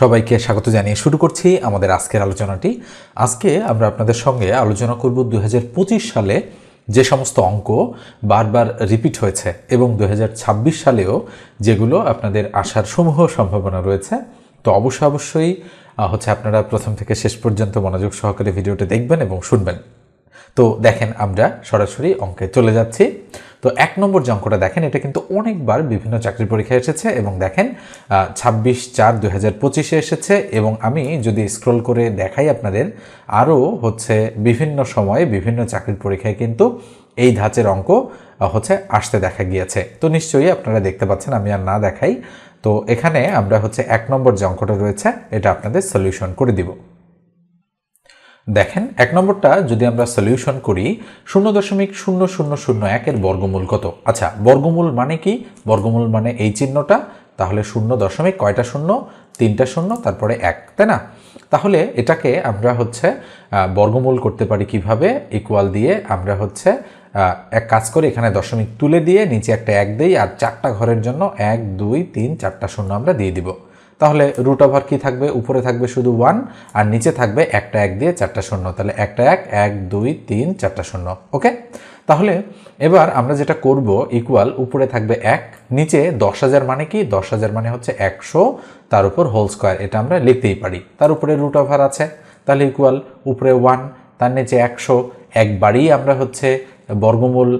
সবাইকে স্বাগত জানিয়ে শুরু করছি আমাদের আজকের আলোচনাটি। আজকে আমরা আপনাদের সঙ্গে আলোচনা করব দু হাজার পঁচিশ সালে যে সমস্ত অঙ্ক বারবার রিপিট হয়েছে এবং দু হাজার ছাব্বিশ সালেও যেগুলো আপনাদের আসার সমূহ সম্ভাবনা রয়েছে। তো অবশ্যই অবশ্যই হচ্ছে আপনারা প্রথম থেকে শেষ পর্যন্ত মনোযোগ সহকারে ভিডিওটি দেখবেন এবং শুনবেন। তো দেখেন আমরা সরাসরি অঙ্কে চলে যাচ্ছি। তো এক নম্বর যে অঙ্কটা দেখেন, এটা কিন্তু অনেকবার বিভিন্ন চাকরির পরীক্ষায় এসেছে এবং দেখেন ছাব্বিশ চার দুই হাজার পঁচিশে এসেছে এবং আমি যদি স্ক্রল করে দেখাই আপনাদের, আরও হচ্ছে বিভিন্ন সময়ে বিভিন্ন চাকরির পরীক্ষায় কিন্তু এই ধাঁচের অঙ্ক হচ্ছে আসতে দেখা গিয়েছে। তো নিশ্চয়ই আপনারা দেখতে পাচ্ছেন, আমি আর না দেখাই। তো এখানে আমরা হচ্ছে এক নম্বর যে অঙ্কটা রয়েছে, এটা আপনাদের সলিউশন করে দিব। দেখেন, এক নম্বরটা যদি আমরা সলিউশন করি, শূন্য দশমিক শূন্য শূন্য শূন্য একের বর্গমূল কত? আচ্ছা বর্গমূল মানে কি? বর্গমূল মানে এই চিহ্নটা, তাহলে শূন্য দশমিক কয়টা শূন্য? তিনটা শূন্য, তারপরে এক, তাই না? তাহলে এটাকে আমরা হচ্ছে বর্গমূল করতে পারি কীভাবে? ইকুয়াল দিয়ে আমরা হচ্ছে এক কাজ করে, এখানে দশমিক তুলে দিয়ে নিচে একটা এক দেই, আর চারটা ঘরের জন্য এক, দুই, তিন, চারটা শূন্য আমরা দিয়ে দিব। তাহলে রুট ওভার কী থাকবে? উপরে থাকবে শুধু ওয়ান আর নিচে থাকবে একটা এক দিয়ে চারটা শূন্য। তাহলে একটা এক এক, দুই, তিন, চারটা শূন্য। ওকে তাহলে এবার আমরা যেটা করব ইকুয়াল উপরে থাকবে এক, নিচে দশ হাজার মানে কি? দশ হাজার মানে হচ্ছে একশো, তার উপর হোল স্কোয়ার এটা আমরা লিখতেই পারি। তার উপরে রুট ওভার আছে। তাহলে ইকুয়াল উপরে ওয়ান তার নিচে একশো। একবারই আমরা হচ্ছে বর্গমূল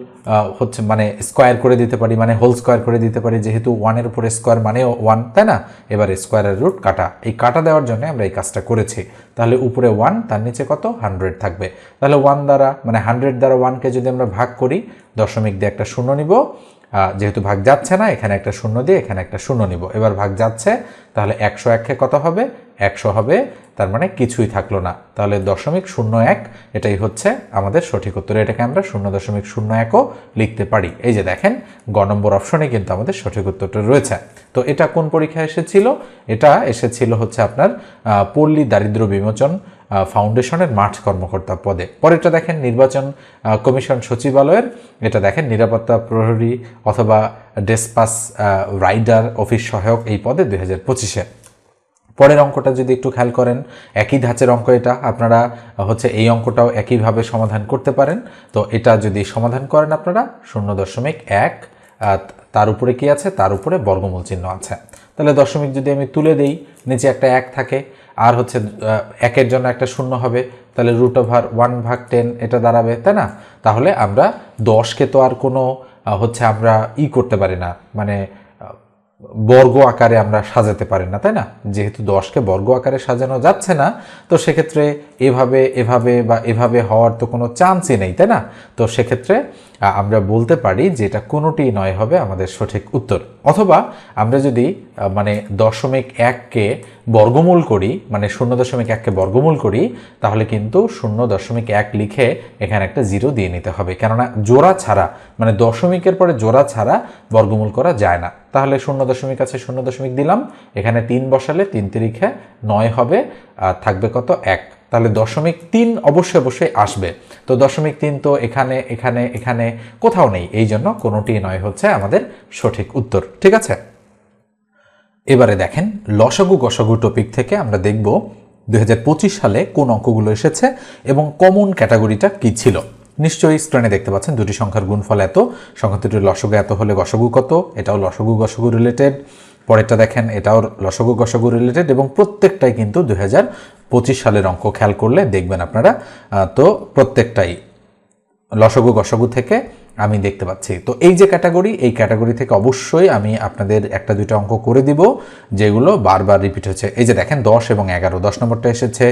হচ্ছে মানে স্কোয়ার করে দিতে পারি মানে হোল স্কোয়ার করে দিতে পারি, যেহেতু ওয়ানের উপরে স্কোয়ার মানে ওয়ান তাই না? এবার স্কোয়ারের রুট কাটা। এই কাটা দেওয়ার জন্য আমরা এই কাজটা করেছি। তাহলে উপরে ওয়ান তার নিচে কত? হান্ড্রেড থাকবে। তাহলে ওয়ান দ্বারা মানে হান্ড্রেড দ্বারা ওয়ানকে যদি আমরা ভাগ করি, দশমিক দিয়ে একটা শূন্য নিব। যেহেতু ভাগ যাচ্ছে না, এখানে একটা শূন্য দিয়ে এখানে একটা শূন্য নিব। এবার ভাগ যাচ্ছে, তাহলে একশো একে কত হবে? একশো হবে, তার মানে কিছুই থাকল না। তাহলে দশমিক শূন্য এক, এটাই হচ্ছে আমাদের সঠিক উত্তর। এটাকে আমরা শূন্য দশমিক শূন্য একও লিখতে পারি। এই যে দেখেন, গ নম্বর অপশনে কিন্তু আমাদের সঠিক উত্তরটা রয়েছে। তো এটা কোন পরীক্ষায় এসেছিল? এটা এসেছিল হচ্ছে আপনার পল্লী দারিদ্র বিমোচন ফাউন্ডেশনের মাঠ কর্মকর্তা পদে। পরেরটা দেখেন, নির্বাচন কমিশন সচিবালয়ের। এটা দেখেন, নিরাপত্তা প্রহরী অথবা ডেসপাস রাইডার অফিস সহায়ক এই পদে দুই হাজার পঁচিশে। পরের অঙ্কটা যদি একটু খেয়াল করেন, একই ধাঁচের অঙ্ক এটা, আপনারা হচ্ছে এই অঙ্কটাও একইভাবে সমাধান করতে পারেন। তো এটা যদি সমাধান করেন আপনারা, শূন্য দশমিক এক তার উপরে কি আছে? তার উপরে বর্গমূল চিহ্ন আছে। তাহলে দশমিক যদি আমি তুলে দেই, নিচে একটা এক থাকে, আর হচ্ছে একের জন্য একটা শূন্য হবে, তাহলে রুট ওভার ওয়ান ভাগ টেন এটা দাঁড়াবে, তাই না? তাহলে আমরা দশকে তো আর কোনো হচ্ছে আমরা ই করতে পারি না। মানে বর্গ আকারে আমরা সাজাতে পারি না, তাই না? যেহেতু দশকে বর্গ আকারে সাজানো যাচ্ছে না, তো সেক্ষেত্রে এভাবে এভাবে বা এভাবে হওয়ার তো কোনো চান্সই নেই, তাই না? তো সেক্ষেত্রে আমরা বলতে পারি যে এটা কোনোটি নয় হবে আমাদের সঠিক উত্তর। অথবা আমরা যদি মানে দশমিক এককে বর্গমূল করি মানে শূন্য দশমিক এককে বর্গমূল করি, তাহলে কিন্তু শূন্য দশমিক এক লিখে এখানে একটা জিরো দিয়ে নিতে হবে। কেননা জোড়া ছাড়া মানে দশমিকের পরে জোড়া ছাড়া বর্গমূল করা যায় না। তাহলে শূন্য দশমিক আছে, শূন্য দশমিক দিলাম। এখানে তিন বসালে তিন তিরিখে নয় হবে থাকবে কত? এক। তাহলে দশমিক তিন অবশ্যই অবশ্যই আসবে। তো দশমিক তিন তো এখানে এখানে এখানে কোথাও নেই। এই জন্য কোনোটি নয় হচ্ছে আমাদের সঠিক উত্তর। ঠিক আছে? এবারে দেখেন, লসাগু গসাগু টপিক থেকে আমরা দেখব দুই হাজার পঁচিশ সালে কোন অঙ্কগুলো এসেছে এবং কমন ক্যাটাগরিটা কি ছিল। নিশ্চয়ই স্ক্রিনে দেখতে পাচ্ছেন দুটি সংখ্যার গুণফল এত সংখ্যা দুটির লসগু এত হলে গসগু কত, এটাও লসগু গসগু রিলেটেড পরেরটা দেখেন, এটাও লসগু গসগু রিলেটেড এবং প্রত্যেকটাই কিন্তু দুই হাজার পঁচিশ সালের অঙ্ক খেয়াল করলে দেখবেন আপনারা তো প্রত্যেকটাই লসগু গসগু থেকে আমি দেখতে পাচ্ছি। তো এই যে ক্যাটাগরি এই ক্যাটাগরি থেকে অবশ্যই আমি আপনাদের একটা দুইটা অঙ্ক করে দিব, যেগুলো বারবার রিপিট হচ্ছে। এই যে দেখেন, দশ এবং এগারো, দশ নম্বরটা এসেছে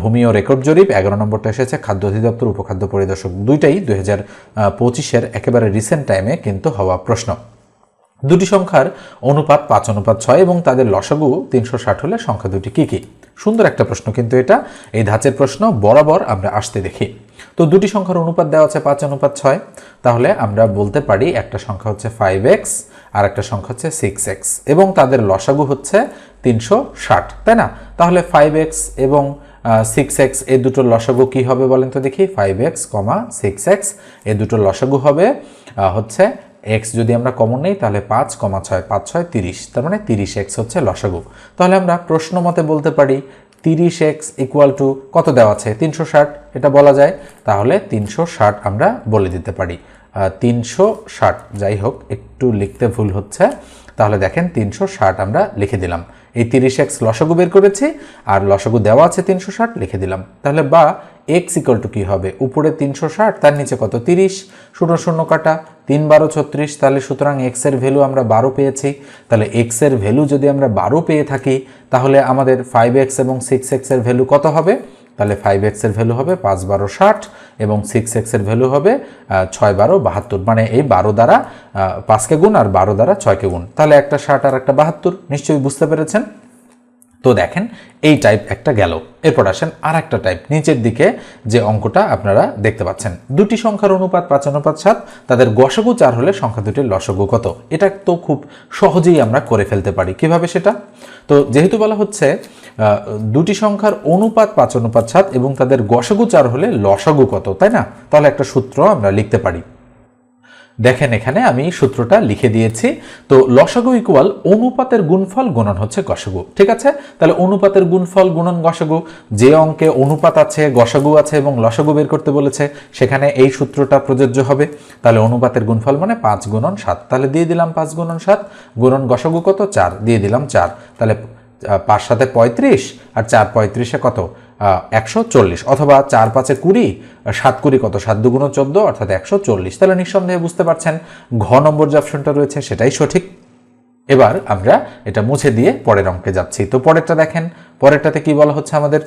ভূমি ও রেকর্ড জরিপ, এগারো নম্বরটা এসেছে, খাদ্য অধিদপ্তর, উপখাদ্য পরিদর্শক, দুইটাই দুই হাজার পঁচিশের একেবারে রিসেন্ট টাইমে কিন্তু হওয়া প্রশ্ন। দুটি সংখ্যার অনুপাত পাঁচ, অনুপাত ছয় এবং তাদের লসাগু তিনশো ষাট হলে সংখ্যা দুটি কী কী? সুন্দর একটা প্রশ্ন কিন্তু এটা। এই ধাঁচের প্রশ্ন বরাবর আমরা আসতে দেখি। তো দুটি সংখ্যার অনুপাত দেওয়া আছে পাঁচ, অনুপাত ছয়। তাহলে আমরা বলতে পারি একটা সংখ্যা হচ্ছে ফাইভ এক্স আর একটা সংখ্যা হচ্ছে সিক্স এক্স এবং তাদের লসাগু হচ্ছে তিনশো ষাট, তাই না? তাহলে ফাইভ এক্স এবং সিক্স এক্স এ দুটোর লসাগু কী হবে বলেন তো দেখি। Five x comma six x এ দুটোর লসাগু হবে হচ্ছে এক্স যদি আমরা কমন নেই, তাহলে পাঁচ কমা ছয়, পাঁচ ছয় তিরিশ। তার মানে তিরিশ এক্স হচ্ছে লসাগু। তাহলে আমরা প্রশ্ন মতে বলতে পারি, তিরিশ এক্স ইকুয়াল টু কত দেওয়া আছে? তিনশো ষাট, এটা বলা যায়। তাহলে তিনশো ষাট আমরা বলে দিতে পারি। তিনশো ষাট, যাই হোক, একটু লিখতে ভুল হচ্ছে। তাহলে দেখেন তিনশো ষাট আমরা লিখে দিলাম। এই তিরিশ এক্স লসাগু বের করেছি আর লসাগু দেওয়া আছে তিনশো ষাট, লিখে দিলাম। তাহলে বা এক্স ইকাল টু কী হবে? উপরে তিনশো ষাট, তার নিচে কত? তিরিশ, শূন্য শূন্য কাটা, তিন বারো ছত্রিশ, তাহলে সুতরাং এক্সের ভ্যালু আমরা বারো পেয়েছি। তাহলে এক্সের ভ্যালু যদি আমরা বারো পেয়ে থাকি, তাহলে আমাদের ফাইভ এক্স এবং সিক্স এক্সের ভ্যালু কত হবে? তাহলে ফাইভ এক্সের ভ্যালু হবে পাঁচ বারো ষাট এবং সিক্স এক্সের ভ্যালু হবে ছয় বারো বাহাত্তর। মানে এই বারো দ্বারা পাঁচকে গুণ আর বারো দ্বারা ছয়কে গুণ। তাহলে একটা ষাট আর একটা বাহাত্তর, নিশ্চয়ই বুঝতে পেরেছেন? তো দেখেন, এই টাইপ একটা গেল। এরপর আসেন আর একটা টাইপ নিচের দিকে যে অঙ্কটা আপনারা দেখতে পাচ্ছেন। দুটি সংখ্যার অনুপাত পাঁচ, অনুপাত সাত, তাদের গসগু চার হলে সংখ্যা দুটির লসগু কত? এটা তো খুব সহজেই আমরা করে ফেলতে পারি। কীভাবে সেটা? তো যেহেতু বলা হচ্ছে দুটি সংখ্যার অনুপাত পাঁচ, অনুপাত সাত এবং তাদের গসগু চার হলে লসগু কত, তাই না? তাহলে একটা সূত্র আমরা লিখতে পারি। দেখেন এখানে আমি সূত্রটা লিখে দিয়েছি। তো লসাগু ইকুয়াল অনুপাতের গুণফল গুণন হচ্ছে গসাগু। ঠিক আছে? তাহলে অনুপাতের গুণফল গুণন গসাগু। যে অঙ্কে অনুপাত আছে, গসাগু আছে এবং লসাগু বের করতে বলেছে, সেখানে এই সূত্রটা প্রযোজ্য হবে। তাহলে অনুপাতের গুণফল মানে পাঁচ গুণন সাত। তাহলে দিয়ে দিলাম পাঁচ গুণন সাত। গুণন গসাগু কত? চার। দিয়ে দিলাম চার। তাহলে পাঁচ সাথে পঁয়ত্রিশ আর চার পঁয়ত্রিশে কত? একশো চল্লিশ অথবা চার পাঁচে কুড়ি সাত কুড়ি কত? সাত দুগুণ চোদ্দ, অর্থাৎ একশো চল্লিশ। তাহলে নিঃসন্দেহে বুঝতে পারছেন, ঘ নম্বর যে অপশনটা রয়েছে সেটাই সঠিক। এবার আমরা এটা মুছে দিয়ে পরের অঙ্কে যাচ্ছি। তো পরেরটা দেখেন, পরেরটাতে কি বলা হচ্ছে আমাদের?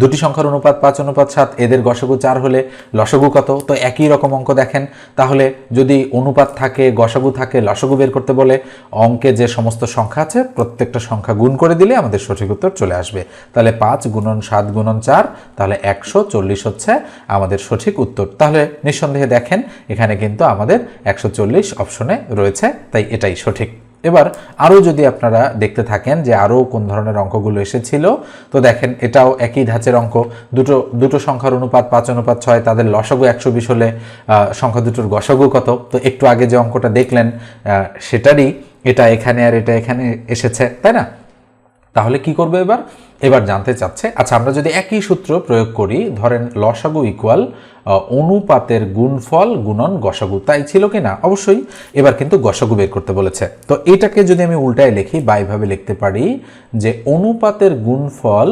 দুটি সংখ্যার অনুপাত, পাঁচ অনুপাত, সাত, এদের গসগু চার হলে লসগু কত? তো একই রকম অঙ্ক দেখেন। তাহলে যদি অনুপাত থাকে, গসগু থাকে, লসগু বের করতে বলে অঙ্কে যে সমস্ত সংখ্যা আছে, প্রত্যেকটা সংখ্যা গুণ করে দিলে আমাদের সঠিক উত্তর চলে আসবে। তাহলে পাঁচ গুণন সাত গুণন চার, তাহলে একশো চল্লিশ হচ্ছে আমাদের সঠিক উত্তর। তাহলে নিঃসন্দেহে দেখেন, এখানে কিন্তু আমাদের একশো চল্লিশ অপশনে রয়েছে, তাই এটাই সঠিক। এবার আরও যদি আপনারা দেখতে থাকেন যে আরও কোন ধরনের অঙ্কগুলো এসেছিল, তো দেখেন এটাও একই ধাঁচের অঙ্ক। দুটো দুটো সংখ্যার অনুপাত পাঁচ, অনুপাত ছয়, তাদের লসগু একশো বিশ হলে সংখ্যা দুটোর গসগু কত? তো একটু আগে যে অঙ্কটা দেখলেন সেটারই এটা এখানে আর এটা এখানে এসেছে, তাই না? তাহলে কি করবে এবার? এবার জানতে চাচ্ছে। আচ্ছা আমরা যদি একই সূত্র প্রয়োগ করি, ধরেন লসাগু ইকুয়াল অনুপাতের গুণফল গুণন গসাগু, তাই ছিল কি না? অবশ্যই, এবার কিন্তু গসাগু বের করতে বলেছে। তো এটাকে যদি আমি উল্টায় লিখি বা এইভাবে লিখতে পারি যে অনুপাতের গুণফল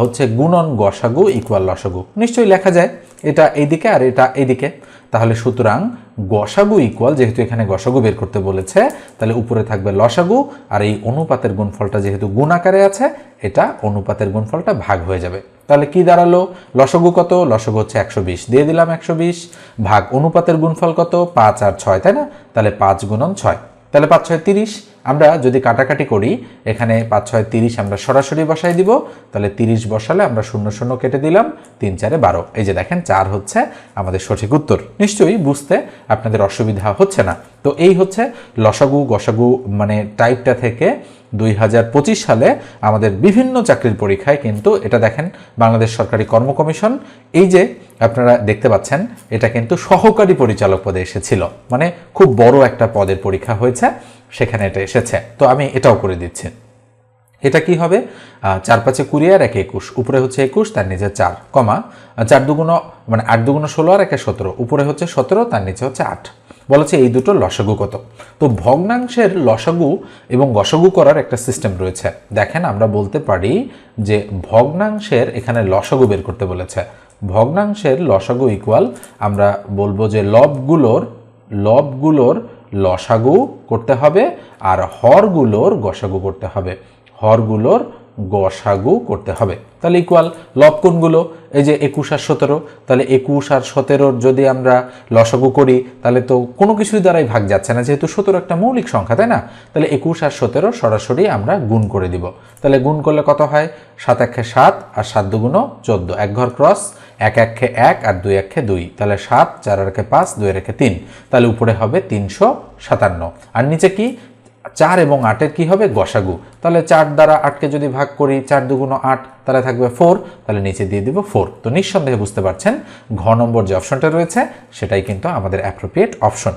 হচ্ছে গুণন গসাগু ইকুয়াল লসাগু। নিশ্চয়ই লেখা যায়। এটা এইদিকে আর এটা এইদিকে। তাহলে সুতরাং গসাগু ইকুয়াল যেহেতু এখানে গসাগু বের করতে বলেছে, তাহলে উপরে থাকবে লসাগু, আর এই অনুপাতের গুণফলটা যেহেতু গুণ আকারে আছে, এটা অনুপাতের গুণফলটা ভাগ হয়ে যাবে। তাহলে কি দাঁড়াল? লসগু কত? লসগু হচ্ছে একশো বিশ। দিয়ে দিলাম একশো বিশ। ভাগ অনুপাতের গুণফল কত? পাঁচ আর ছয়, তাই না? তাহলে পাঁচ গুণন ছয়। তাহলে পাঁচ ছয় তিরিশ। আমরা যদি কাটাকাটি করি, এখানে পাঁচ ছয় তিরিশ আমরা সরাসরি বসাই দিব, তাহলে তিরিশ বসালে আমরা শূন্য শূন্য কেটে দিলাম, তিন, চারে বারো। এই যে দেখেন, চার হচ্ছে আমাদের সঠিক উত্তর। নিশ্চয়ই বুঝতে আপনাদের অসুবিধা হচ্ছে না। তো এই হচ্ছে লসাগু, গসাগু মানে টাইপটা থেকে দুই হাজার পঁচিশ সালে আমাদের বিভিন্ন চাকরির পরীক্ষায় কিন্তু এটা দেখেন, বাংলাদেশ সরকারি কর্ম কমিশন, এই যে আপনারা দেখতে পাচ্ছেন, এটা কিন্তু সহকারী পরিচালক পদে এসেছিল। মানে খুব বড় একটা পদের পরীক্ষা হয়েছে। সেখানে এটা এসেছে। তো আমি এটাও করে দিচ্ছি। এটা কি হবে? চার পাঁচে কুড়ি আর এক একুশ। উপরে হচ্ছে একুশ, তার নিচে চার, কমা চার দুগুণ মানে আট দুগুণ ষোলো আর একে সতেরো। উপরে হচ্ছে সতেরো, তার নিচে হচ্ছে আট। বলেছে এই দুটো লসাগু কত? তো ভগ্নাংশের লসাগু এবং গসাগু করার একটা সিস্টেম রয়েছে। দেখেন, আমরা বলতে পারি যে ভগ্নাংশের এখানে লসাগু বের করতে বলেছে। ভগ্নাংশের লসাগু ইকুয়াল আমরা বলব যে লবগুলোর লবগুলোর লসাগু করতে হবে আর হরগুলোর গসাগু করতে হবে। হরগুলোর গসাগু করতে হবে। তাহলে ইকুয়াল লব কোনগুলো? এই যে একুশ আর সতেরো। তাহলে একুশ আর সতেরোর যদি আমরা লসাগু করি, তাহলে তো কোনো কিছুই দ্বারাই ভাগ যাচ্ছে না, যেহেতু সতেরো একটা মৌলিক সংখ্যা, তাই না? তাহলে একুশ আর সতেরো সরাসরি আমরা গুণ করে দিব। তাহলে গুণ করলে কত হয়? সাত একে সাত আর সাত দুগুণো চোদ্দ। এক ঘর ক্রস এক একে এক আর দুই একে দুই। তাহলে সাত, চার একে পাঁচ, দুই একে তিন। তাহলে উপরে হবে তিনশো সাতান্ন। আর নিচে কি? চার এবং আটের কি হবে? গসাগু। তাহলে চার দ্বারা আটকে যদি ভাগ করি, চার দুগুণ আট, তাহলে থাকবে ফোর। তাহলে নিচে দিয়ে দিব ফোর। তো নিঃসন্দেহে বুঝতে পারছেন, ঘ নম্বর যে অপশনটা রয়েছে, সেটাই কিন্তু আমাদের অ্যাপ্রোপ্রিয়েট অপশন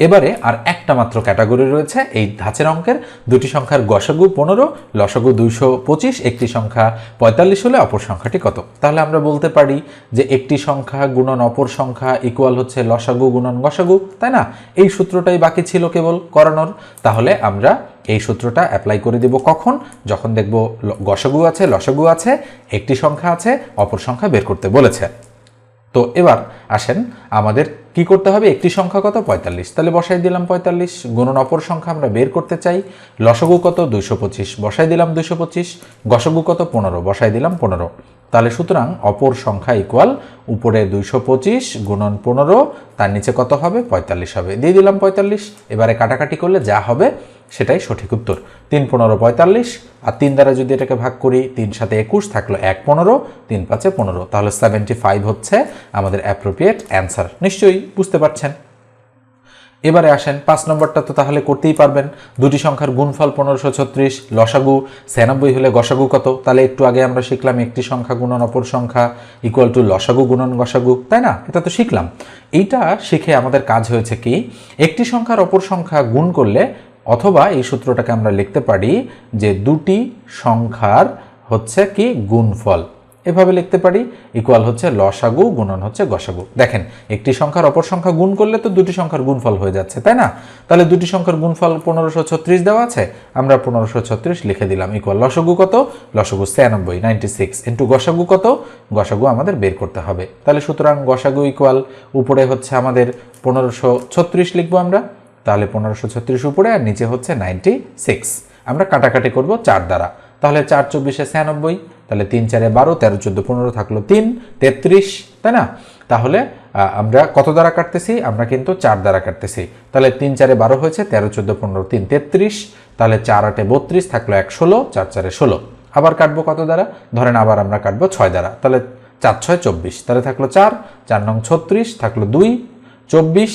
এবারে আর একটা মাত্র ক্যাটাগরি রয়েছে, এই ধাঁচের অঙ্কের। দুটি সংখ্যার গসাগু পনেরো, লসাগু দুইশো পঁচিশ, একটি সংখ্যা পঁয়তাল্লিশ হলে অপর সংখ্যাটি কত? তাহলে আমরা বলতে পারি যে একটি সংখ্যা গুণন অপর সংখ্যা ইকুয়াল হচ্ছে লসাগু গুণন গসাগু, তাই না? এই সূত্রটাই বাকি ছিল কেবল করানোর। তাহলে আমরা এই সূত্রটা অ্যাপ্লাই করে দিব কখন? যখন দেখব গসাগু আছে, লসাগু আছে, একটি সংখ্যা আছে, অপর সংখ্যা বের করতে বলেছে। তো এবার আসেন আমাদের কি করতে হবে? একটি সংখ্যা কত? পঁয়তাল্লিশ। তাহলে বসাই দিলাম পঁয়তাল্লিশ। গুণন অপর সংখ্যা আমরা বের করতে চাই। লসগু কত? দুইশো পঁচিশ। বসাই দিলাম দুইশো পঁচিশ। গসগু কত? পনেরো। বসাই দিলাম পনেরো। তাহলে সুতরাং অপর সংখ্যা ইকুয়াল উপরে দুইশো পঁচিশ গুণন পনেরো, তার নিচে কত হবে? পঁয়তাল্লিশ হবে। দিয়ে দিলাম পঁয়তাল্লিশ। এবারে কাটাকাটি করলে যা হবে সেটাই সঠিক উত্তর। তিন পনেরো পঁয়তাল্লিশ আর তিন দ্বারা যদি এটাকে ভাগ করি, তিন সাথে একুশ থাকল এক পনেরো, তিন পাঁচে পনেরো। তাহলে সেভেন্টি ফাইভ হচ্ছে আমাদের অ্যাপ্রোপ্রিয়েট অ্যান্সার নিশ্চয়ই বুঝতে পারছেন। এবারে আসেন, পাঁচ নম্বরটা তো তাহলে করতেই পারবেন। দুটি সংখ্যার গুণফল পনেরোশো ছত্রিশ, লসাগু ছিয়ানব্বই হলে গসাগু কত? তাহলে একটু আগে আমরা শিখলাম একটি সংখ্যা গুণন অপর সংখ্যা ইকুয়াল টু লসাগু গুণন গসাগু, তাই না? এটা তো শিখলাম। এইটা শিখে আমাদের কাজ হয়েছে কি, একটি সংখ্যার অপর সংখ্যা গুণ করলে অথবা এই সূত্রটাকে আমরা লিখতে পারি যে দুটি সংখ্যার হচ্ছে কি গুণফল। এভাবে লিখতে পারি ইকুয়াল হচ্ছে লসাগু, গুণন হচ্ছে গসাগু। দেখেন, একটি সংখ্যার অপর সংখ্যা গুণ করলে তো দুটি সংখ্যার গুণফল হয়ে যাচ্ছে, তাই না? তাহলে দুটি সংখ্যার গুণফল পনেরোশো ছত্রিশ দেওয়া আছে, আমরা পনেরোশো ছত্রিশ লিখে দিলাম। ইকুয়াল লসাগু কত? লসাগু ছিয়ানব্বই নাইনটি সিক্স ইন্টু গসাগু কত? গসাগু আমাদের বের করতে হবে। তাহলে সুতরাং গসাগু ইকুয়াল উপরে হচ্ছে আমাদের পনেরোশো ছত্রিশ লিখব আমরা, তাহলে পনেরোশো ছত্রিশ উপরে আর নিচে হচ্ছে নাইনটি সিক্স আমরা কাটাকাটি করব চার দ্বারা। তাহলে চার চব্বিশে ছিয়ানব্বই তাহলে তিন, চারে বারো, তেরো, চোদ্দ, পনেরো থাকল তিন, তেত্রিশ, তাই না? তাহলে আমরা কত দ্বারা কাটতেছি? আমরা কিন্তু চার দ্বারা কাটতেছি। তাহলে তিন, চারে বারো হয়েছে, তেরো, চোদ্দ, পনেরো, তিন, তেত্রিশ, তাহলে চার, আটে বত্রিশ থাকল এক, ষোলো, চার, চারে ষোলো। আবার কাটবো কত দ্বারা? ধরেন আবার আমরা কাটবো ছয় দ্বারা। তাহলে চার, ছয়, চব্বিশ, তাহলে থাকল চার চার নং ছত্রিশ, থাকল দুই, চব্বিশ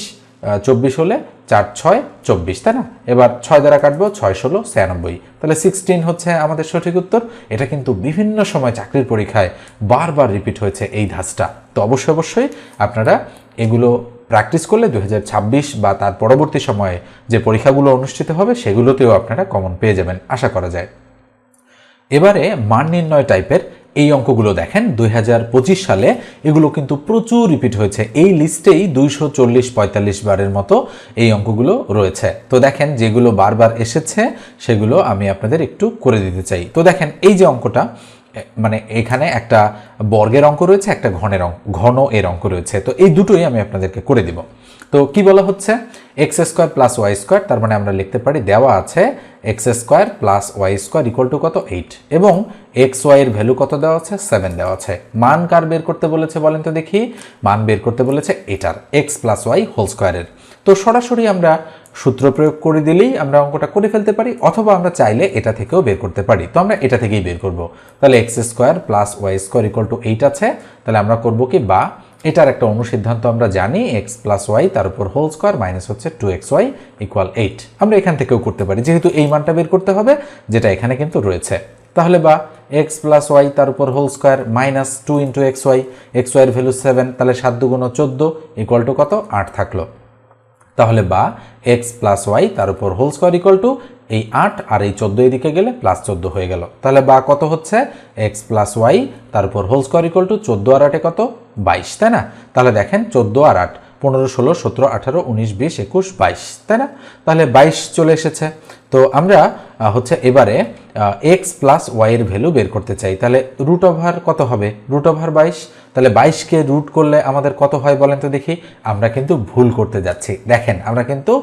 চব্বিশ হলে চার ছয় চব্বিশ, তাই না? এবার ছয় দ্বারা কাটবো, ছয় ষোলো, ছিয়ানব্বই। তাহলে সিক্সটিন হচ্ছে আমাদের সঠিক উত্তর। এটা কিন্তু বিভিন্ন সময় চাকরির পরীক্ষায় বারবার রিপিট হয়েছে এই ধাঁচটা। তো অবশ্যই অবশ্যই আপনারা এগুলো প্র্যাকটিস করলে দু হাজার ছাব্বিশ বা তার পরবর্তী সময়ে যে পরীক্ষাগুলো অনুষ্ঠিত হবে, সেগুলোতেও আপনারা কমন পেয়ে যাবেন, আশা করা যায়। এবারে মান নির্ণয় টাইপের এই অঙ্কগুলো দেখেন, দুই হাজার পঁচিশ সালে এগুলো কিন্তু প্রচুর রিপিট হয়েছে। এই লিস্টেই দুইশো চল্লিশ পঁয়তাল্লিশ বারের মতো এই অঙ্কগুলো রয়েছে। তো দেখেন, যেগুলো বারবার এসেছে, সেগুলো আমি আপনাদের একটু করে দিতে চাই। তো দেখেন, এই যে অঙ্কটা মানে এখানে একটা বর্গের অঙ্ক রয়েছে, একটা ঘনের অঙ্ক, ঘন এর অঙ্ক রয়েছে। তো এই দুটোই আমি আপনাদেরকে করে দিব। তো কি বলা হচ্ছে? X square plus y square, তার মানে আমরা লিখতে পারি দেওয়া আছে x square plus y square equal to কত? এইট। এবং এক্স ওয়াই এর ভ্যালু কত দেওয়া আছে? সেভেন দেওয়া আছে। মান কার বের করতে বলেছে বলেন তো দেখি? মান বের করতে বলেছে এটার, এক্স প্লাস ওয়াই হোল স্কোয়ারের। তো সরাসরি আমরা সূত্র প্রয়োগ করে দিলেই আমরা অঙ্কটা করে ফেলতে পারি, অথবা আমরা চাইলে এটা থেকেও বের করতে পারি। তো আমরা এটা থেকেই বের করব। তাহলে x square plus y square equal to eight আছে। তাহলে আমরা করব কি? বা এটার একটা অনুসিদ্ধান্ত আমরা জানি এক্স প্লাস ওয়াই তার উপর হোল স্কোয়ার মাইনাস হচ্ছে two x y equal eight আমরা এখান থেকেও করতে পারি, যেহেতু এই মানটা বের করতে হবে, যেটা এখানে কিন্তু রয়েছে। তাহলে বা এক্স প্লাস ওয়াই তার উপর whole square minus two into x y x ওয়াইয়ের ভ্যালু সেভেন তাহলে সাত দুগুণ চোদ্দ ইকুয়াল টু কত? আট থাকল। তাহলে বা এক্স প্লাস ওয়াই তার উপর হোল স্কোয়ার ইকুয়াল টু এই আট আর এই চোদ্দ এদিকে গেলে প্লাস চোদ্দ হয়ে গেল। তাহলে বা কত হচ্ছে? এক্স প্লাস ওয়াই তার উপর হোল স্কোয়ার ইকুয়াল টু চোদ্দ আর আটে কত? বাইশ, তাই না? তাহলে দেখেন চোদ্দ আর আট, পনেরো, ষোলো, সতেরো, আঠারো, উনিশ, বিশ, একুশ, বাইশ, তাই না? তাহলে বাইশ চলে এসেছে। তো আমরা হচ্ছে এবারে এক্স প্লাস ওয়াইয়ের ভ্যালু বের করতে চাই। তাহলে রুট ওভার কত হবে? রুট ওভার বাইশ। তাহলে বাইশকে রুট করলে আমাদের কত হয় বলেন তো দেখি? আমরা কিন্তু ভুল করতে যাচ্ছি। দেখেন, আমরা কিন্তু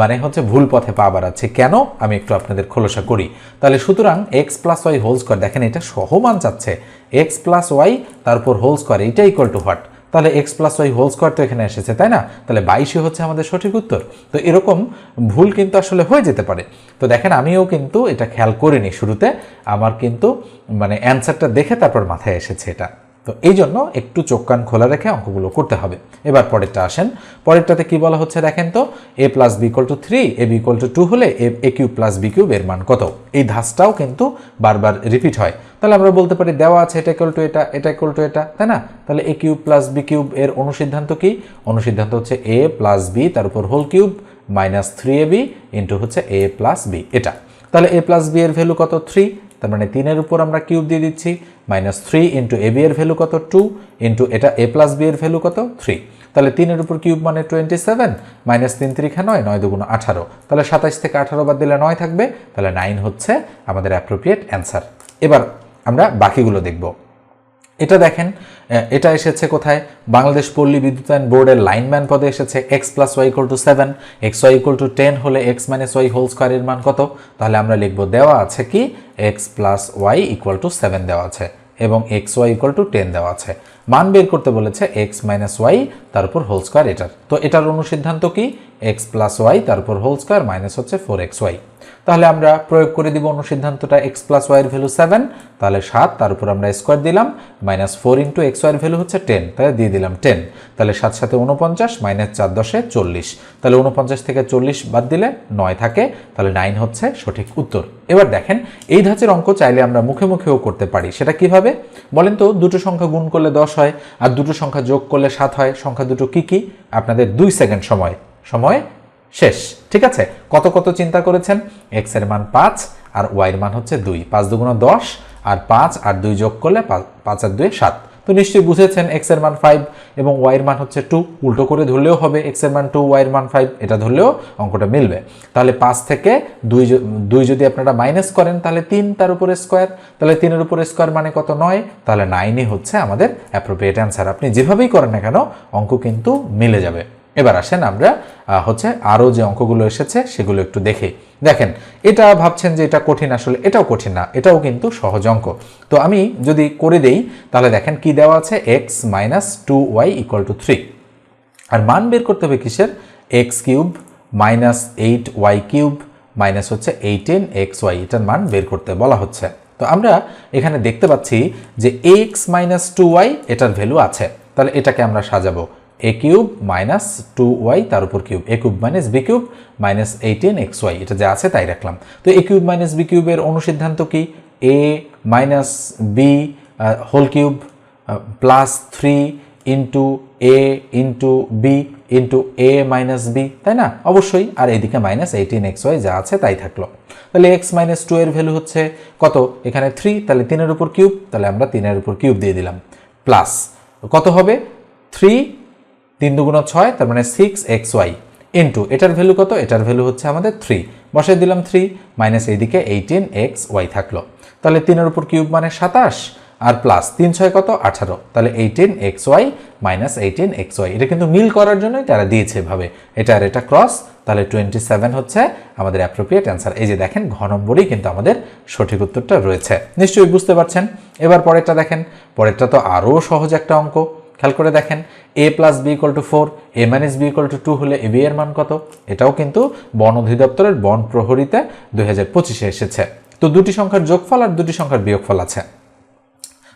মানে হচ্ছে ভুল পথে পা বাড়াচ্ছি। কেন? আমি একটু আপনাদের খোলসা করি। তাহলে সুতরাং x plus y whole square দেখেন এটা সহমান চাচ্ছে এক্স প্লাস ওয়াই তারপর হোল স্কোয়ার এইটা ইকুয়াল টু হোয়াট তাহলে x plus y whole square তো এখানে এসেছে, তাই না? তাহলে বাইশে হচ্ছে আমাদের সঠিক উত্তর। তো এরকম ভুল কিন্তু আসলে হয়ে যেতে পারে। তো দেখেন, আমিও কিন্তু এটা খেয়াল করিনি শুরুতে। আমার কিন্তু মানে অ্যান্সারটা দেখে তারপর মাথায় এসেছে এটা। তো এই জন্য একটু চোখ কান খোলা রেখে অঙ্কগুলো করতে হবে। এবার পরেরটা আসেন। পরেরটাতে কি বলা হচ্ছে দেখেন তো? A plus b two three a b two two হলে a a cube plus b cube এর মান কত? এই ধাঁচটাও কিন্তু বারবার রিপিট হয়। তাহলে আমরা বলতে পারি দেওয়া আছে এটা ইকুয়াল টু এটা এটা ইকুয়াল টু এটা, তাই না? তাহলে a cube plus b cube এর অনুসিদ্ধান্ত কি? অনুসিদ্ধান্ত হচ্ছে এ প্লাস বি তার উপর whole cube minus three a b into হচ্ছে এ প্লাস বি এটা। তাহলে এ প্লাস বি এর ভ্যালু কত? থ্রি তার মানে তিনের উপর আমরা কিউব দিয়ে দিচ্ছি, minus three into a b এর ভ্যালু কত? টু ইন্টু এটা এ প্লাস বি এর ভ্যালু কত? থ্রি। তাহলে তিনের উপর কিউব মানে টোয়েন্টি সেভেন মাইনাস তিন ত্রিখা নয় নয় দুগুণ আঠারো। তাহলে সাতাশ থেকে আঠারো বাদ দিলে নয় থাকবে, তাহলে নাইন হচ্ছে আমাদের অ্যাপ্রোপ্রিয়েট অ্যান্সার এবার আমরা বাকিগুলো দেখব। এটা দেখেন এটা এসেছে কোথায়? বাংলাদেশ পল্লী বিদ্যুতায়ন বোর্ডের লাইনম্যান পদে এসেছে x plus y equal to seven x y equal to ten হলে এক্স মাইনাস ওয়াই হোল স্কোয়ারের মান কত? তাহলে আমরা লিখব দেওয়া আছে কি? X plus y equal to seven দেওয়া আছে এবং x y equal to ten দেওয়া আছে। মান বের করতে বলেছে এক্স মাইনাস ওয়াই তার উপর হোল স্কোয়ার এটার। তো এটার অনুসিদ্ধান্ত কি? এক্স প্লাস ওয়াই তার উপর হোল স্কোয়ার মাইনাস হচ্ছে ফোর এক্স ওয়াই তাহলে আমরা প্রয়োগ করে দিব অনুসিদ্ধান্তটা এক্স প্লাস ওয়াইয়ের ভ্যালু সেভেন তাহলে সাত, তার উপর আমরা স্কোয়ার দিলাম মাইনাস ফোর ইন্টু এক্স ওয়াইয়ের ভ্যালু হচ্ছে টেন তাহলে দিয়ে দিলাম টেন তাহলে সাত সাথে উনপঞ্চাশ মাইনাস চার দশে চল্লিশ, তাহলে উনপঞ্চাশ থেকে চল্লিশ বাদ দিলে নয় থাকে, তাহলে নাইন হচ্ছে সঠিক উত্তর। এবার দেখেন, এই ধাঁচের অঙ্ক চাইলে আমরা মুখে মুখেও করতে পারি, সেটা কীভাবে? বলেন তো, দুটো সংখ্যা গুণ করলে দশ হয়, আর দুটো সংখ্যা যোগ করলে সাত হয়, সংখ্যা দুটো কি কি? আপনাদের দুই সেকেন্ড সময় সময় শেষ, ঠিক আছে? কত কত চিন্তা করেছেন? এক্সের মান পাঁচ আর ওয়াই এর মান হচ্ছে দুই। পাঁচ দুগুণ দশ আর পাঁচ আর দুই যোগ করলে পাঁচ আর দুই সাত। তো নিশ্চয়ই বুঝেছেন এক্সের মান ফাইভ এবং ওয়াই এর মান হচ্ছে টু উল্টো করে ধরলেও হবে এক্সের মান টু ওয়াই এর মান ফাইভ এটা ধরলেও অঙ্কটা মিলবে। তাহলে পাঁচ থেকে দুই দুই যদি আপনারা মাইনাস করেন, তাহলে তিন তার উপরে স্কোয়ার তাহলে তিনের উপরে স্কোয়ার মানে কত? নয়। তাহলে নাইনই হচ্ছে আমাদের অ্যাপ্রোপ্রিয়েট অ্যান্সার আপনি যেভাবেই করেন না কেন, অঙ্ক কিন্তু মিলে যাবে। এবার আসেন আমরা হচ্ছে আরও যে অঙ্কগুলো এসেছে সেগুলো একটু দেখে। দেখেন, এটা ভাবছেন যে এটা কঠিন, আসলে এটাও কঠিন না, এটাও কিন্তু সহজ অঙ্ক। তো আমি যদি করে দেই, তাহলে দেখেন কি দেওয়া আছে? X minus two Y equal to three আর মান বের করতে হবে কিসের? X cube minus eight Y cube minus হচ্ছে এইটিন এক্স ওয়াই এটার মান বের করতে বলা হচ্ছে। তো আমরা এখানে দেখতে পাচ্ছি যে এক্স মাইনাস টু ওয়াই এটার ভ্যালু আছে। তাহলে এটাকে আমরা সাজাবো। A cube minus two Y তার উপর cube A cube minus B cube minus eighteen X Y এটা যা আছে তাই রাখলাম। তো এ কিউব মাইনাস বি কিউবের অনুসিদ্ধান্ত কি? A minus B whole cube plus three into A into B into A minus B তাই না? অবশ্যই। আর এদিকে মাইনাস এইটিন এক্স ওয়াই যা আছে তাই থাকল। তাহলে এক্স মাইনাস টু এর ভ্যালু হচ্ছে কত? এখানে থ্রি তাহলে তিনের উপর কিউব তাহলে আমরা তিনের উপর কিউব দিয়ে দিলাম। প্লাস কত হবে? থ্রি তিন দুগুণ ছয়, তার মানে সিক্স এক্স ওয়াই ইন্টু এটার ভ্যালু কত? এটার ভ্যালু হচ্ছে আমাদের থ্রি বসাই দিলাম থ্রি মাইনাস এইদিকে এইটিন এক্স ওয়াই থাকল। তাহলে তিনের উপর কিউব মানে সাতাশ, আর প্লাস তিন ছয় কত? আঠারো। তাহলে eighteen X Y minus eighteen X Y এটা কিন্তু মিল করার জন্যই তারা দিয়েছে এভাবে। এটা আর এটা ক্রস তাহলে টোয়েন্টি সেভেন হচ্ছে আমাদের অ্যাপ্রোপ্রিয়েট অ্যান্সার এই যে দেখেন, ঘ নম্বরেই কিন্তু আমাদের সঠিক উত্তরটা রয়েছে। নিশ্চয়ই বুঝতে পারছেন? এবার পরেরটা দেখেন। পরেরটা তো আরও সহজ একটা অঙ্ক। খেয়াল করে দেখেন A plus B equal to four A minus B equal to two হলে এ বি এর মান কত? এটাও কিন্তু বন অধিদপ্তরের বন প্রহরীতে দুই হাজার পঁচিশে এসেছে। তো দুটি সংখ্যার যোগফল আর দুটি সংখ্যার বিয়োগফল আছে।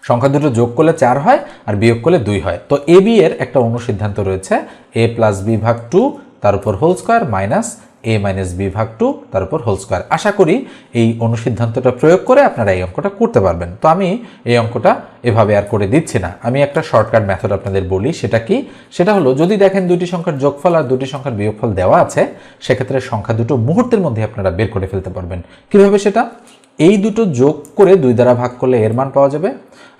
সংখ্যা দুটো যোগ করলে চার হয় আর বিয়োগ করলে দুই হয়। তো এ বি এর একটা অনুসিদ্ধান্ত রয়েছে এ প্লাস বি ভাগ টু তার উপর whole square minus A minus B ভাগ টু তার উপর হোল স্কোয়ার আশা করি এই অনুসিদ্ধান্তটা প্রয়োগ করে আপনারা এই অঙ্কটা করতে পারবেন। তো আমি এই অঙ্কটা এভাবে আর করে দিচ্ছি না। আমি একটা শর্টকাট মেথড আপনাদের বলি, সেটা কি? সেটা হলো, যদি দেখেন দুটি সংখ্যার যোগফল আর দুটি সংখ্যার বিয়োগফল দেওয়া আছে, সেক্ষেত্রে সংখ্যা দুটো মুহূর্তের মধ্যে আপনারা বের করে ফেলতে পারবেন। কীভাবে সেটা? এই দুটো যোগ করে দুই দ্বারা ভাগ করলে এর মান পাওয়া যাবে,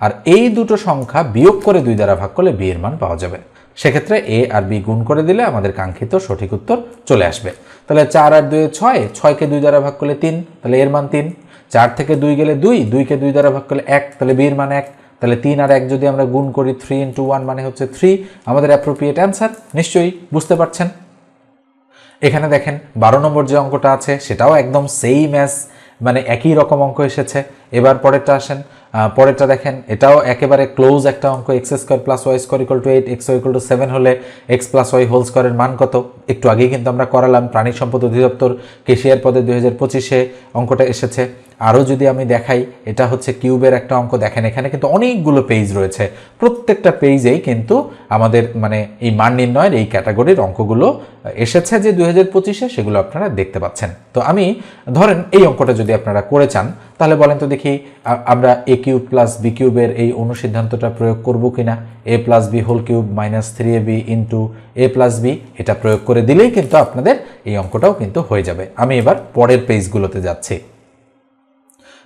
আর এই দুটো সংখ্যা বিয়োগ করে দুই দ্বারা ভাগ করলে বি এর মান পাওয়া যাবে। সেক্ষেত্রে এ আর বি গুণ করে দিলে আমাদের কাঙ্ক্ষিত সঠিক উত্তর চলে আসবে। তাহলে চার আর দুয়ে ছয়, ছয়কে দুই দ্বারা ভাগ করলে তিন, তাহলে এর মান তিন। চার থেকে দুই গেলে দুই, দুইকে দুই দ্বারা ভাগ করলে এক, তাহলে বি এর মান এক। তাহলে তিন আর এক যদি আমরা গুণ করি থ্রি ইন্টু ওয়ান মানে হচ্ছে থ্রি, আমাদের অ্যাপ্রোপ্রিয়েট অ্যান্সার নিশ্চয়ই বুঝতে পারছেন। এখানে দেখেন বারো নম্বর যে অঙ্কটা আছে, সেটাও একদম সেম অ্যাজ মানে একই রকম অঙ্ক এসেছে। এবার পরেরটা আসেন পরেরটা দেখেন, এটাও একেবারে ক্লোজ একটা অঙ্ক X square plus Y square equal to eight X equal to seven হলে এক্স প্লাস ওয়াই হোল স্কোয়ারের মান কত? একটু আগেই কিন্তু আমরা করালাম, প্রাণী সম্পদ অধিদপ্তর কেশিয়ার পদে দুই হাজার পঁচিশে অঙ্কটা এসেছে। আরও যদি আমি দেখাই, এটা হচ্ছে কিউবের একটা অঙ্ক। দেখেন, এখানে কিন্তু অনেকগুলো পেজ রয়েছে। প্রত্যেকটা পেজেই কিন্তু আমাদের মানে এই মান নির্ণয়ের এই ক্যাটাগরির অঙ্কগুলো এসেছে যে দুই হাজার পঁচিশে, সেগুলো আপনারা দেখতে পাচ্ছেন। তো আমি, ধরেন এই অঙ্কটা যদি আপনারা করে চান, তাহলে বলেন তো দেখি আমরা এ কিউব প্লাস বি কিউবের এই অনুসিদ্ধান্তটা প্রয়োগ করব কিনা? A plus B whole cube minus three A B into A plus B এটা প্রয়োগ করে দিলেই কিন্তু আপনাদের এই অঙ্কটাও কিন্তু হয়ে যাবে। আমি এবার পরের পেজগুলোতে যাচ্ছি।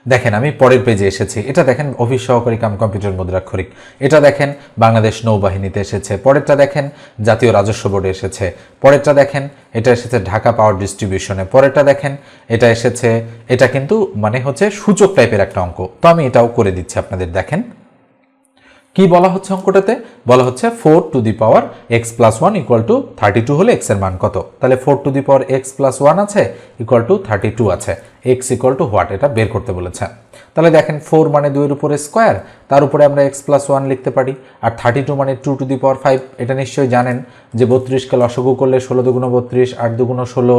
দেখেন, আমি পরের পেজে এসেছি। এটা দেখেন, অফিস সহকারী কাম কম্পিউটার মুদ্রাক্ষরিক। এটা দেখেন, বাংলাদেশ নৌবাহিনীতে এসেছে। পরেরটা দেখেন, জাতীয় রাজস্ব বোর্ডে এসেছে। পরেরটা দেখেন, এটা এসেছে ঢাকা পাওয়ার ডিস্ট্রিবিউশনে পরেরটা দেখেন, এটা এসেছে, এটা কিন্তু মানে হচ্ছে সূচক টাইপের একটা অঙ্ক। তো আমি এটাও করে দিচ্ছি আপনাদের, দেখেন। কি বলা হচ্ছে অঙ্কটাতে? বলা হচ্ছে four to the power X plus one equal to thirty two হলে এক্সের মান কত? তাহলে four to the power X plus one আছে ইকুয়াল টু থার্টি টু আছে। এক্স ইকুয়াল টু হোয়াট এটা বের করতে বলেছে। তাহলে দেখেন ফোর মানে দুইয়ের উপরে স্কোয়ার তার উপরে আমরা এক্স প্লাস ওয়ান লিখতে পারি, আর থার্টি টু মানে two to the power five এটা নিশ্চয়ই জানেন যে বত্রিশকে লসগু করলে ষোলো দুগুণ বত্রিশ, আট দুগুণ ষোলো,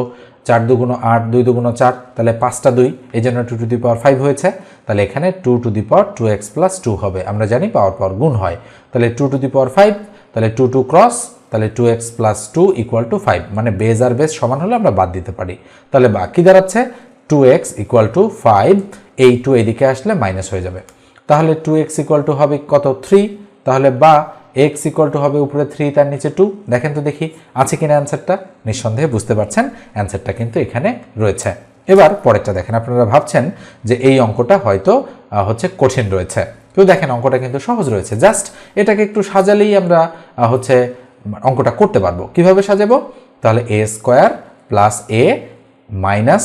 চার দুগুণ আট, দুই দুগুণ চার, তাহলে পাঁচটা দুই, এই জন্য two to the power five হয়েছে। তাহলে এখানে two to the power two X plus two হবে, আমরা জানি পাওয়ার পাওয়ার গুণ হয়। তাহলে two to the power five তাহলে টু টু ক্রস তাহলে two X plus two equal to five মানে বেজ আর বেজ সমান হলে আমরা বাদ দিতে পারি। তাহলে বাকি দাঁড়াচ্ছে two X equal to five এই টু এদিকে আসলে মাইনাস হয়ে যাবে। তাহলে টু এক্স ইকুয়াল টু হবে কত? থ্রি তাহলে বা এক্স ইকুয়াল টু হবে উপরে থ্রি তার নিচে টু দেখেন তো দেখি, আছে কিনা অ্যান্সারটা নিঃসন্দেহে বুঝতে পারছেন অ্যান্সারটা কিন্তু এখানে রয়েছে। এবার পরেরটা দেখেন, আপনারা ভাবছেন যে এই অঙ্কটা হয়তো হচ্ছে কঠিন রয়েছে। তো দেখেন, অঙ্কটা কিন্তু সহজ রয়েছে। জাস্ট এটাকে একটু সাজালেই আমরা হচ্ছে, অঙ্কটা করতে পারব। কীভাবে সাজাবো? তাহলে A square plus A minus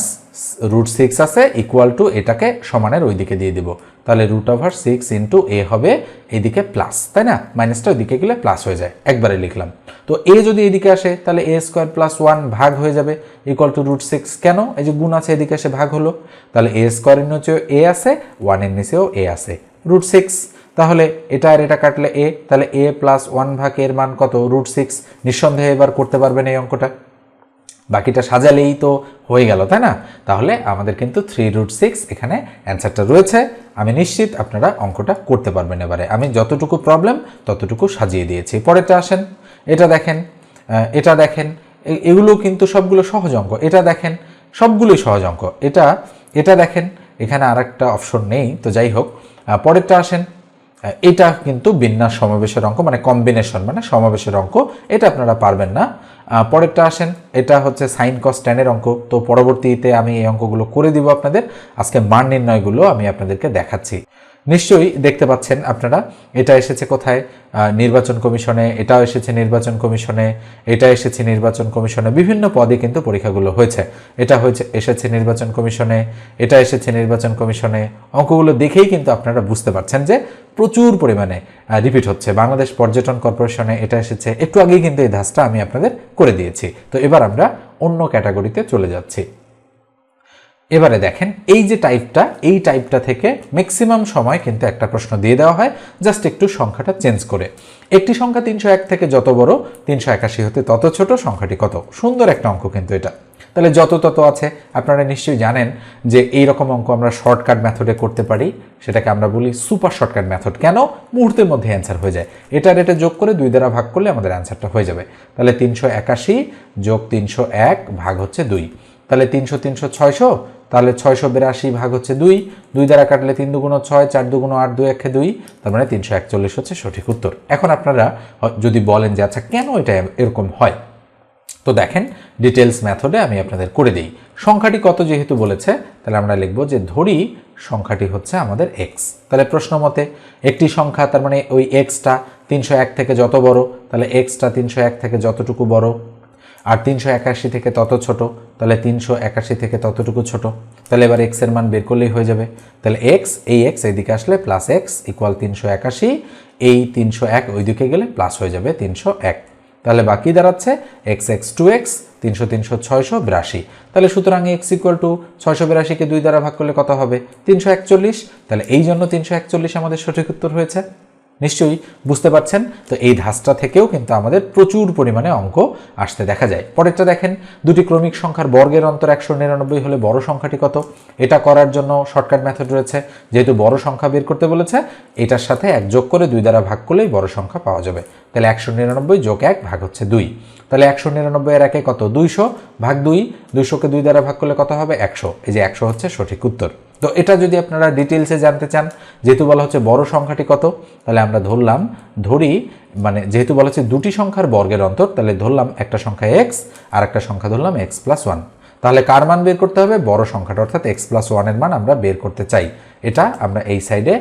root six আছে ইকুয়াল টু এটাকে সমানের ওইদিকে দিয়ে দিব। তাহলে root over six into A হবে এইদিকে প্লাস তাই না? মাইনাসটা ওইদিকে গেলে প্লাস হয়ে যায়, একবারে লিখলাম। তো এ যদি এদিকে আসে, তাহলে এ স্কোয়ার প্লাস ওয়ান ভাগ হয়ে যাবে ইকুয়াল টু রুট সিক্স কেন? এই যে গুণ আছে, এদিকে এসে ভাগ হলো। তাহলে এ স্কোয়ারের নিচেও এ আছে ওয়ানের নিচেও এ আছে। রুট সিক্স তাহলে এটা আর এটা কাটলে এ তাহলে এ প্লাস ওয়ান ভাগ এর মান কত? রুট সিক্স নিঃসন্দেহে এবার করতে পারবেন এই অঙ্কটা। বাকিটা সাজালেই তো হয়ে গেল, তাই না? তাহলে আমাদের কিন্তু থ্রি রুট সিক্স এখানে অ্যান্সারটা রয়েছে। আমি নিশ্চিত আপনারা অঙ্কটা করতে পারবেন এবারে। আমি যতটুকু প্রবলেম ততটুকু সাজিয়ে দিয়েছি। পরেরটা আসেন। এটা দেখেন এটা দেখেন। এগুলো কিন্তু সবগুলো সহজ অঙ্ক। এটা দেখেন, সবগুলোই সহজ অঙ্ক। এটা এটা দেখেন, এখানে আর একটা অপশন নেই, তো যাই হোক। পরেরটা আসেন। এটা কিন্তু বিন্যাস সমাবেশের অঙ্ক মানে কম্বিনেশন মানে সমাবেশের অঙ্ক। এটা আপনারা পারবেন না। পরেরটা আসেন। এটা হচ্ছে সাইন কস টেনের অঙ্ক। তো পরবর্তীতে আমি এই অঙ্কগুলো করে দিব আপনাদের। আজকে মান নির্ণয়গুলো আমি আপনাদেরকে দেখাচ্ছি। নিশ্চয়ই দেখতে পাচ্ছেন আপনারা, এটা এসেছে কোথায়? নির্বাচন কমিশনে, এটাও এসেছে নির্বাচন কমিশনে, এটা এসেছে নির্বাচন কমিশনে, বিভিন্ন পদে কিন্তু পরীক্ষাগুলো হয়েছে। এটা হয়েছে, এসেছে নির্বাচন কমিশনে, এটা এসেছে নির্বাচন কমিশনে, অঙ্কগুলো দেখেই কিন্তু আপনারা বুঝতে পারছেন যে প্রচুর পরিমাণে রিপিট হচ্ছে। বাংলাদেশ পর্যটন কর্পোরেশনে এটা এসেছে, একটু আগেই কিন্তু এই ধাঁচটা আমি আপনাদের করে দিয়েছি। তো এবার আমরা অন্য ক্যাটাগরিতে চলে যাচ্ছি। এবারে দেখেন, এই যে টাইপটা, এই টাইপটা থেকে ম্যাক্সিমাম সময় কিন্তু একটা প্রশ্ন দিয়ে দেওয়া হয় জাস্ট একটু সংখ্যাটা চেঞ্জ করে। একটি সংখ্যা তিনশো এক থেকে যত বড়, তিনশো একাশি হতে তত ছোট, সংখ্যাটি কত? সুন্দর একটা অঙ্ক কিন্তু এটা। তাহলে যত তত আছে, আপনারা নিশ্চয়ই জানেন যে এই রকম অঙ্ক আমরা শর্টকাট মেথডে করতে পারি, সেটাকে আমরা বলি সুপার শর্টকাট মেথড কেন? মুহূর্তের মধ্যে অ্যান্সার হয়ে যায়। এটার এটা যোগ করে দুই দ্বারা ভাগ করলে আমাদের অ্যান্সারটা হয়ে যাবে। তাহলে তিনশো একাশি যোগ তিনশো এক ভাগ হচ্ছে দুই। তাহলে তিনশো তিনশো ছয়শো তাহলে ছয়শো বিরাশি ভাগ হচ্ছে দুই দুই দ্বারা কাটলে তিন দুগুণ ছয়, চার দুগুণ আট, দুই একে দুই, তার মানে তিনশো একচল্লিশ হচ্ছে সঠিক উত্তর। এখন আপনারা যদি বলেন যে আচ্ছা কেন এটা এরকম হয়? তো দেখেন ডিটেলস মেথডে আমি আপনাদের করে দিই। সংখ্যাটি কত যেহেতু বলেছে, তাহলে আমরা লিখব যে, ধরি সংখ্যাটি হচ্ছে আমাদের এক্স তাহলে প্রশ্ন মতে, একটি সংখ্যা তার মানে ওই এক্সটা তিনশো এক থেকে যত বড়, তাহলে এক্সটা তিনশো এক থেকে যতটুকু বড় আর তিনশো একাশি থেকে তত ছোট, তাহলে তিনশো একাশি থেকে ততটুকু ছোট। তাহলে এবার এক্সের মান বের করলেই হয়ে যাবে। তাহলে এক্স এই এক্স এইদিকে আসলে প্লাস এক্স ইকুয়াল তিনশো একাশি, এই তিনশো এক ওইদিকে গেলে প্লাস হয়ে যাবে তিনশো এক। তাহলে বাকি দাঁড়াচ্ছে এক্স এক্স টু এক্স তিনশো তিনশো ছয়শো বিরাশি। তাহলে সুতরাং এক্স ইকুয়াল টু ছয়শো বিরাশিকে দুই দ্বারা ভাগ করলে কত হবে? তিনশো একচল্লিশ। তাহলে এই জন্য তিনশো একচল্লিশ আমাদের সঠিক উত্তর হয়েছে। নিশ্চয়ই বুঝতে পারছেন? তো এই ধাঁচটা থেকেও কিন্তু আমাদের প্রচুর পরিমাণে অঙ্ক আসতে দেখা যায়। পরেরটা দেখেন, দুটি ক্রমিক সংখ্যার বর্গের অন্তর একশো নিরানব্বই হলে বড় সংখ্যাটি কত? এটা করার জন্য শর্টকাট মেথড রয়েছে। যেহেতু বড় সংখ্যা বের করতে বলেছে, এটার সাথে এক যোগ করে দুই দ্বারা ভাগ করলেই বড় সংখ্যা পাওয়া যাবে। তাহলে একশো নিরানব্বই যোগ এক ভাগ হচ্ছে দুই। তাহলে একশো নিরানব্বই এর একে কত? দুইশো ভাগ দুই। দুইশোকে দুই দ্বারা ভাগ করলে কত হবে? একশো। এই যে একশো হচ্ছে সঠিক উত্তর। তো এটা যদি আপনারা ডিটেলসে জানতে চান, যেহেতু বলা হচ্ছে বড় সংখ্যাটি কত, তাহলে আমরা ধরলাম, ধরি মানে যেহেতু বলা হচ্ছে দুটি সংখ্যার বর্গের অন্তর, তাহলে ধরলাম একটা সংখ্যা এক্স আর একটা সংখ্যা ধরলাম এক্স প্লাস ওয়ান তাহলে কার মান বের করতে হবে? বড় সংখ্যাটা, অর্থাৎ এক্স প্লাস ওয়ানের মান আমরা বের করতে চাই। এটা আমরা এই সাইডে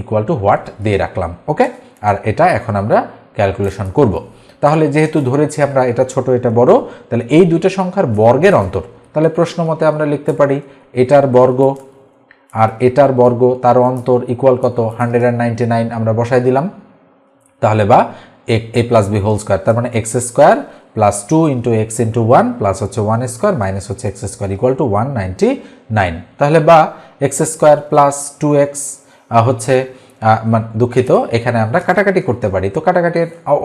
ইকুয়াল টু হোয়াট দিয়ে রাখলাম ওকে আর এটা এখন আমরা ক্যালকুলেশন করব। তাহলে যেহেতু ধরেছি আমরা এটা ছোট, এটা বড়, তাহলে এই দুটো সংখ্যার বর্গের অন্তর। তাহলে প্রশ্ন মতে আমরা লিখতে পারি, এটার বর্গ আর এটার বর্গ, তার অন্তর ইকুয়াল কত? হান্ড্রেড অ্যান্ড নাইনটি নাইন আমরা বসাই দিলাম। তাহলে বা A plus B whole square তার মানে X square plus two into X into one plus হচ্ছে ওয়ান স্কোয়ার মাইনাস হচ্ছে X square equal to one ninety nine তাহলে বা X square plus two X হচ্ছে দুঃখিত, এখানে আমরা কাটাকাটি করতে পারি। তো কাটাকাটি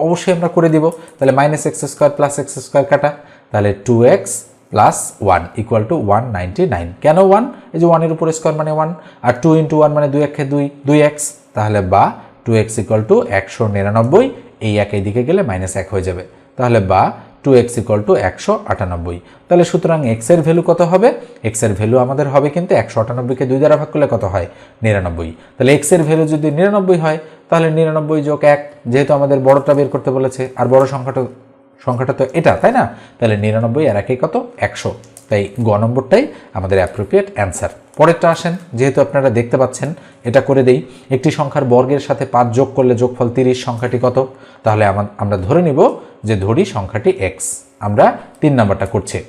অবশ্যই আমরা করে দিব। তাহলে minus X square plus X square কাটা। তাহলে two X plus one equal to one ninety nine কেন ওয়ান এই যে ওয়ানের উপর স্কোয়ার মানে ওয়ান আর টু ইন্টু ওয়ান মানে দুই একে দুই দুই এক্স তাহলে বা টু এক্স ইকুয়াল টু একশো নিরানব্বই, এই এক এই দিকে গেলে মাইনাস এক হয়ে যাবে। তাহলে বা টু এক্স ইকুয়াল টু একশো আটানব্বই। তাহলে সুতরাং এক্সের ভ্যালু কত হবে? এক্সের ভ্যালু আমাদের হবে কিন্তু একশো আটানব্বইকে দুই দ্বারা ভাগ করলে কত হয়? নিরানব্বই। তাহলে এক্সের ভ্যালু যদি নিরানব্বই হয়, তাহলে নিরানব্বই যোগ এক, যেহেতু আমাদের বড়টা বের করতে বলেছে, আর বড় সংখ্যাটা সংখ্যাটা তো এটা, তাই না? তাহলে নিরানব্বই আর একে কত? একশো। তাই গ নম্বরটাই আমাদের অ্যাপ্রোপ্রিয়েট অ্যান্সার পরেরটা আসেন, যেহেতু আপনারা দেখতে পাচ্ছেন, এটা করে দেই। একটি সংখ্যার বর্গের সাথে পাঁচ যোগ করলে যোগফল তিরিশ, সংখ্যাটি কত? তাহলে আমা- আমরা ধরে নিব যে ধরি সংখ্যাটি এক্স আমরা তিন নাম্বারটা করছি।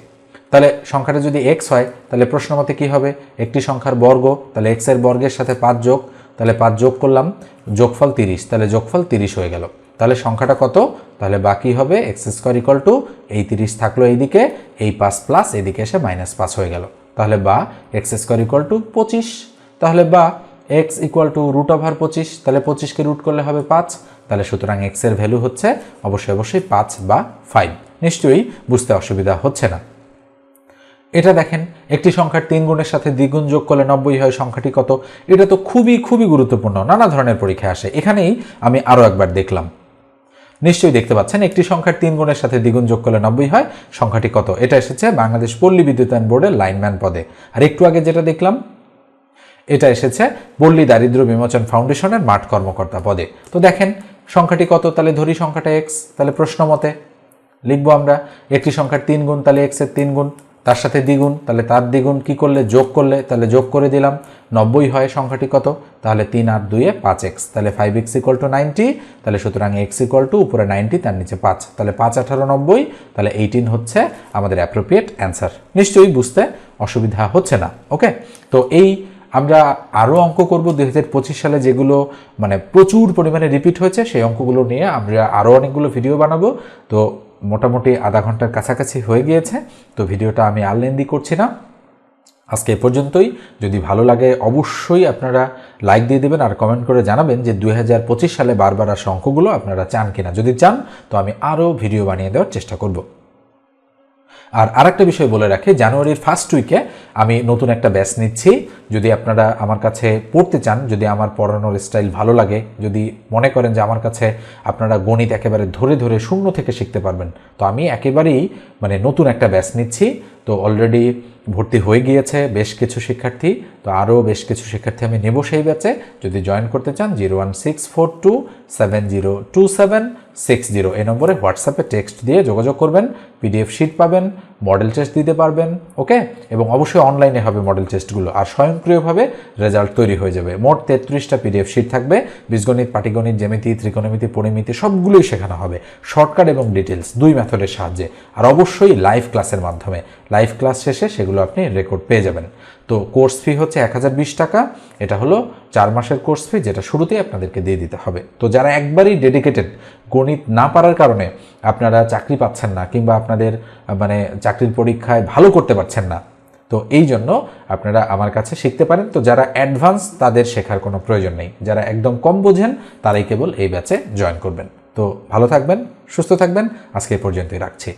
তাহলে সংখ্যাটা যদি এক্স হয়, তাহলে প্রশ্ন মতে কী হবে? একটি সংখ্যার বর্গ, তাহলে এক্সের বর্গের সাথে পাঁচ যোগ, তাহলে পাঁচ যোগ করলাম, যোগফল তিরিশ, তাহলে যোগফল তিরিশ হয়ে গেল। তাহলে সংখ্যাটা কত? তাহলে বাকি হবে এক্স স্কোয়ার ইকুয়াল টু এই তিরিশ থাকল এইদিকে, এই পাঁচ প্লাস এদিকে এসে মাইনাস পাঁচ হয়ে গেল। তাহলে বা এক্স স্কোয়ার ইকুয়াল টু পঁচিশ, তাহলে বা X equal to root over পঁচিশ, তাহলে পঁচিশকে রুট করলে হবে পাঁচ, তাহলে সুতরাং এক্সের ভ্যালু হচ্ছে অবশ্যই অবশ্যই পাঁচ বা ফাইভ নিশ্চয়ই বুঝতে অসুবিধা হচ্ছে না। এটা দেখেন, একটি সংখ্যার তিন গুণের সাথে দ্বিগুণ যোগ করলে নব্বই হয়, সংখ্যাটি কত? এটা তো খুবই খুবই গুরুত্বপূর্ণ, নানা ধরনের পরীক্ষায় আসে। এখানেই আমি আরও একবার দেখলাম। নিশ্চয়ই দেখতে পাচ্ছেন, একটি সংখ্যার তিন গুণের সাথে দ্বিগুণ যোগ করলে নব্বই হয়। সংখ্যাটি কত? এটা এসেছে বাংলাদেশ পল্লী বিদ্যুতায়ন বোর্ডের লাইনম্যান পদে। আর একটু আগে যেটা দেখলাম, এটা এসেছে পল্লী দারিদ্র বিমোচন ফাউন্ডেশনের মাঠ কর্মকর্তা পদে। তো দেখেন, সংখ্যাটি কত? তাহলে ধরি সংখ্যাটা এক্স তাহলে প্রশ্ন মতে লিখব আমরা, একটি সংখ্যার তিন গুণ, তাহলে এক্সের তিন গুণ। তার সাথে দ্বিগুণ, তাহলে তার দ্বিগুণ কি করলে? যোগ করলে, তাহলে যোগ করে দিলাম। নব্বই হয় সংখ্যাটি কত? তাহলে তিন আর দুইয়ে পাঁচ এক্স। তাহলে five X equal to ninety তাহলে সুতরাং এক্স ইকুয়াল টু উপরে নাইনটি তার নিচে পাঁচ। তাহলে পাঁচ, আঠারো, নব্বই, তাহলে এইটিন হচ্ছে আমাদের অ্যাপ্রোপ্রিয়েট অ্যান্সার নিশ্চয়ই বুঝতে অসুবিধা হচ্ছে না ওকে তো এই আমরা আরও অঙ্ক করব। দুই হাজার পঁচিশ সালে যেগুলো মানে প্রচুর পরিমাণে রিপিট হয়েছে, সেই অঙ্কগুলো নিয়ে আমরা আরও অনেকগুলো ভিডিও বানাবো। তো মোটামুটি আধা ঘণ্টার কাছাকাছি হয়ে গিয়েছে, তো ভিডিওটা আমি আর লেন্দি করছি না। আজকে এ পর্যন্তই। যদি ভালো লাগে অবশ্যই আপনারা লাইক দিয়ে দেবেন আর কমেন্ট করে জানাবেন যে দুই হাজার পঁচিশ সালে বারবার আসা অঙ্কগুলো আপনারা চান কিনা। যদি চান, তো আমি আরও ভিডিও বানিয়ে দেওয়ার চেষ্টা করব। আর আরেকটা বিষয় বলে রাখি, জানুয়ারির ফার্স্ট উইকে আমি নতুন একটা ব্যাচ নিচ্ছি। যদি আপনারা আমার কাছে পড়তে চান, যদি আমার পড়ানোর স্টাইল ভালো লাগে, যদি মনে করেন যে আমার কাছে আপনারা গণিত একেবারে ধরে ধরে শূন্য থেকে শিখতে পারবেন, তো আমি একেবারেই মানে নতুন একটা ব্যাচ নিচ্ছি। তো অলরেডি ভর্তি হয়ে গিয়েছে বেশ কিছু শিক্ষার্থী, তো আরও বেশ কিছু শিক্ষার্থী আমি নেব সেই ব্যাচে। যদি জয়েন করতে চান zero one six four two seven zero two seven six zero এই নম্বরে হোয়াটসঅ্যাপে টেক্সট দিয়ে যোগাযোগ করবেন পিডিএফ শিট পাবেন মডেল টেস্ট দিতে পারবেন ওকে এবং অবশ্যই অনলাইনে হবে মডেল টেস্টগুলো আর স্বয়ংক্রিয়ভাবে রেজাল্ট তৈরি হয়ে যাবে। মোট তেত্রিশটা পিডিএফ শিট থাকবে, বীজগণিত, পাটিগণিত, জ্যামিতি, ত্রিকোণমিতি, পরিমিতি, সবগুলোই শেখানো হবে। শর্টকাট এবং ডিটেলস দুই মেথডের সাহায্যে। আর অবশ্যই লাইভ ক্লাসের মাধ্যমে। লাইভ ক্লাস শেষে সেগুলো আপনি রেকর্ড পেয়ে যাবেন। তো কোর্স ফি হচ্ছে এক হাজার বিশ টাকা। এটা হলো চার মাসের কোর্স ফি যেটা শুরুতেই আপনাদেরকে দিয়ে দিতে হবে। তো যারা একবারই ডেডিকেটেড গণিত না পারার কারণে আপনারা চাকরি পাচ্ছেন না কিংবা আপনাদের মানে চাকরির পরীক্ষায় ভালো করতে পারছেন না, তো এই জন্য আপনারা আমার কাছে শিখতে পারেন। তো যারা অ্যাডভান্স তাদের শেখার কোনো প্রয়োজন নেই। যারা একদম কম বোঝেন তারাই কেবল এই ব্যাচে জয়েন করবেন। তো ভালো থাকবেন, সুস্থ থাকবেন। আজকে পর্যন্তই রাখছি।